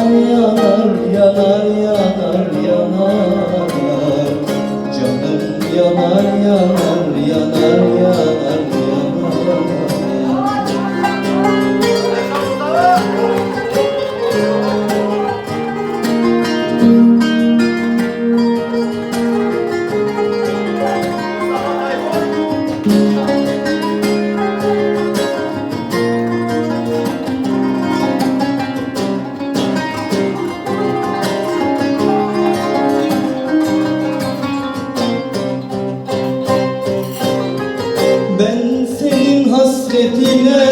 yanar yanar yanar yanar yanar. Canım yanar yanar yanar. Cennetine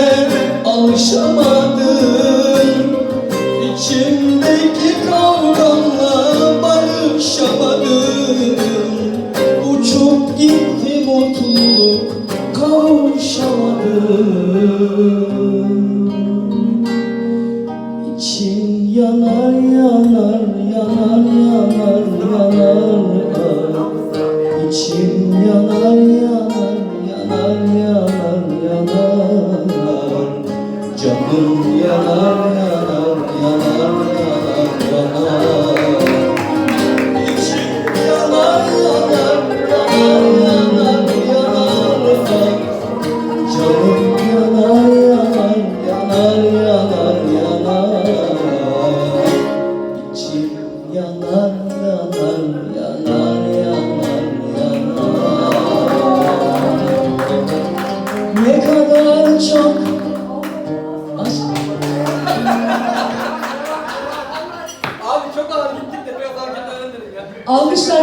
yanar yanar yanar İçim yanar yanar Alkışlarımız